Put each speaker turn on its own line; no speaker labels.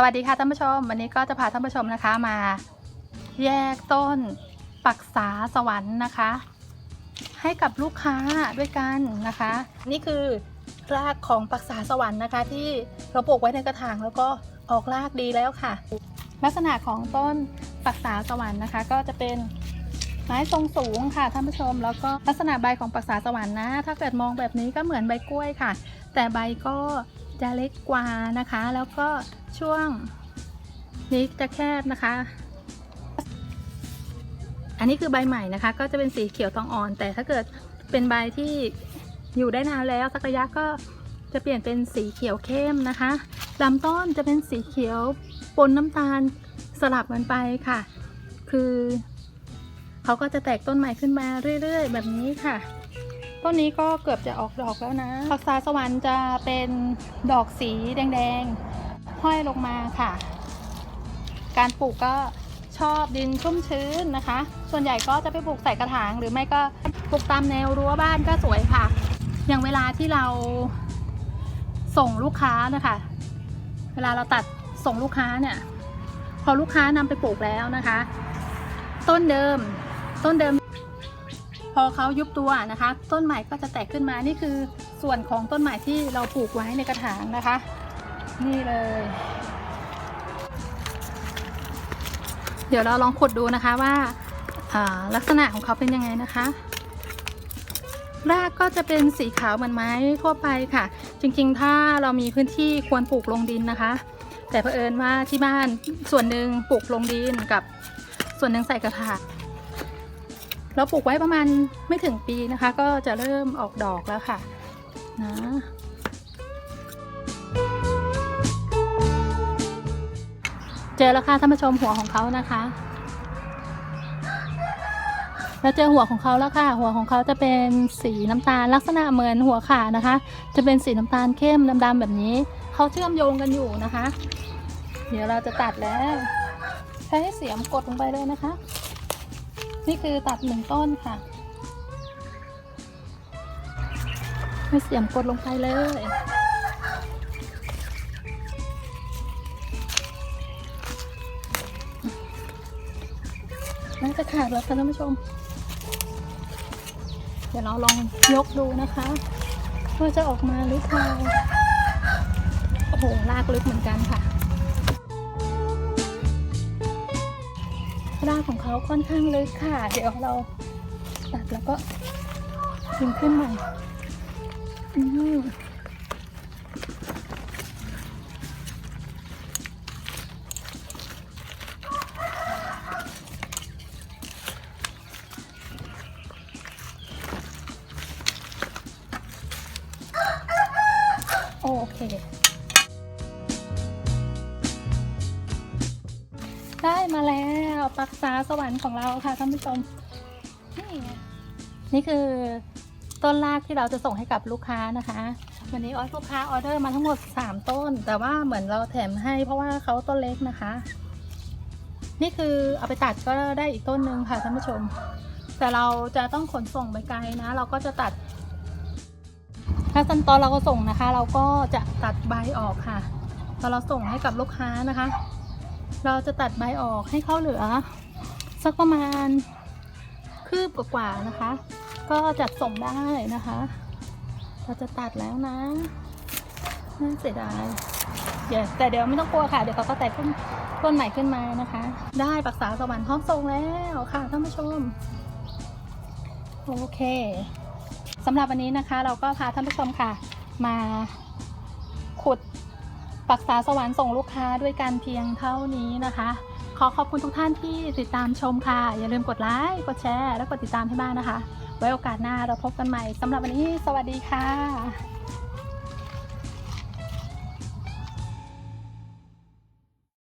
สวัสดีค่ะท่านผู้ชม วันนี้ก็จะพาท่านผู้ชมนะคะมา แยกต้นปักษาสวรรค์นะคะ ให้กับลูกค้าด้วยกันนะคะ นี่คือรากของปักษาสวรรค์นะคะ ที่เราปลูกไว้ในกระถางแล้วก็ออกรากดีแล้วค่ะ ลักษณะของต้นปักษาสวรรค์นะคะ ก็จะเป็นไม้ทรงสูงค่ะท่านผู้ชม แล้วก็ลักษณะใบของปักษาสวรรค์นะ ถ้าเกิดมองแบบนี้ก็เหมือนใบกล้วยค่ะ แต่ใบก็ จะเล็กกว่านะคะ แล้วก็ช่วงนี้จะแคบนะคะ อันนี้คือใบใหม่นะคะ ก็จะเป็นสีเขียวทองอ่อน แต่ถ้าเกิดเป็นใบที่อยู่ได้นานแล้วสักระยะก็จะเปลี่ยนเป็นสีเขียวเข้มนะคะลำต้นจะเป็นสีเขียวปนน้ำตาลสลับกันไปค่ะ คือเขาก็จะแตกต้นใหม่ขึ้นมาเรื่อย ๆ แบบนี้ค่ะ ต้นนี้ก็เกือบจะออกดอกแล้วนะผักษาสวรรค์จะเป็นดอกสีแดงๆ ห้อยลงมาค่ะ การปลูกก็ชอบดินชุ่มชื้นนะคะ ส่วนใหญ่ก็จะไปปลูกใส่กระถาง หรือไม่ก็ปลูกตามแนวรั้วบ้านก็สวยค่ะ อย่างเวลาที่เราส่งลูกค้านะคะ เวลาเราตัดส่งลูกค้าเนี่ย พอลูกค้านำไปปลูกแล้วนะคะ ต้นเดิม ต้นเดิม อเขายุบตัวนะคะ ต้นใหม่ก็จะแตกขึ้นมานี่คือส่วนของต้นใหม่ที่เราปลูกไว้ในกระถางนะคะ นี่เลย เดี๋ยวเราลองขุดดูนะคะว่าอ่าลักษณะของเขาเป็นยังไงนะคะ รากก็จะเป็นสีขาวเหมือนไม้ทั่วไปค่ะ จริงๆ ถ้าเรามีพื้นที่ควรปลูกลงดินนะคะ แต่เผอิญว่าที่บ้านส่วนหนึ่งปลูกลงดินกับส่วนหนึ่งใส่กระถาง เราปลูกไว้ประมาณไม่ถึงปีนะคะ ก็จะเริ่มออกดอกแล้วค่ะนะเจอแล้วค่ะท่านผู้ชมหัวของเขานะคะเราเจอหัวของเขาแล้วค่ะ หัวของเขาจะเป็นสีน้ำตาลลักษณะเหมือนหัวขานะคะ จะเป็นสีน้ำตาลเข้มดำๆแบบนี้เขาเชื่อมโยงกันอยู่นะคะ เดี๋ยวเราจะตัดแล้ว ใช้เสียมกดลงไปเลยนะคะ นี่คือตัดหนึ่งต้นค่ะให้เสียมกดลงไปเลย น่าจะขาดแล้วค่ะท่านผู้ชม เดี๋ยวเราลองยกดูนะคะว่าจะออกมาหรือเปล่าโอ้โหลากลึกเหมือนกันค่ะ รากของเขาค่อนข้างลึกค่ะ เดี๋ยวเราตัดแล้วก็ดึงขึ้นใหม่อืมโอเค ได้มาแล้วปักษาสวรรค์ของเราค่ะท่านผู้ชมนี่นี่คือต้นรากที่เราจะส่งให้กับลูกค้านะคะ วันนี้ออสลูกค้าออเดอร์มาทั้งหมด 3 ต้น แต่ว่าเหมือนเราแถมให้เพราะว่าเขาต้นเล็กนะคะ นี่คือเอาไปตัดก็ได้อีกต้นหนึ่งค่ะท่านผู้ชม แต่เราจะต้องขนส่งไปไกลนะ เราก็จะตัด ถ้าขั้นตอนเราก็ส่งนะคะ เราก็จะตัดใบออกค่ะตอนเราส่งให้กับลูกค้านะคะ เราจะตัดใบออกให้เขาเหลือ สักประมาณคืบกว่าๆนะคะ ก็จัดส่งได้นะคะ เราจะตัดแล้วนะน่าเสียดายเดี๋ยวแต่เดี๋ยวไม่ต้องกลัวค่ะ เดี๋ยวเขาก็แตกต้นต้นใหม่ขึ้นมานะคะ ได้ปักษาสวรรค์พร้อมส่งแล้วค่ะท่านผู้ชม โอเคสำหรับวันนี้นะคะ เราก็พาท่านผู้ชมค่ะ มาขุด ปักษาสวรรค์ส่งลูกค้าด้วยกันเพียงเท่านี้นะคะ ขอขอบคุณทุกท่านที่ติดตามชมค่ะ อย่าลืมกดไลค์ กดแชร์ และกดติดตามให้บ้างนะคะ ไว้โอกาสหน้าเราพบกันใหม่สำหรับวันนี้ สวัสดีค่ะ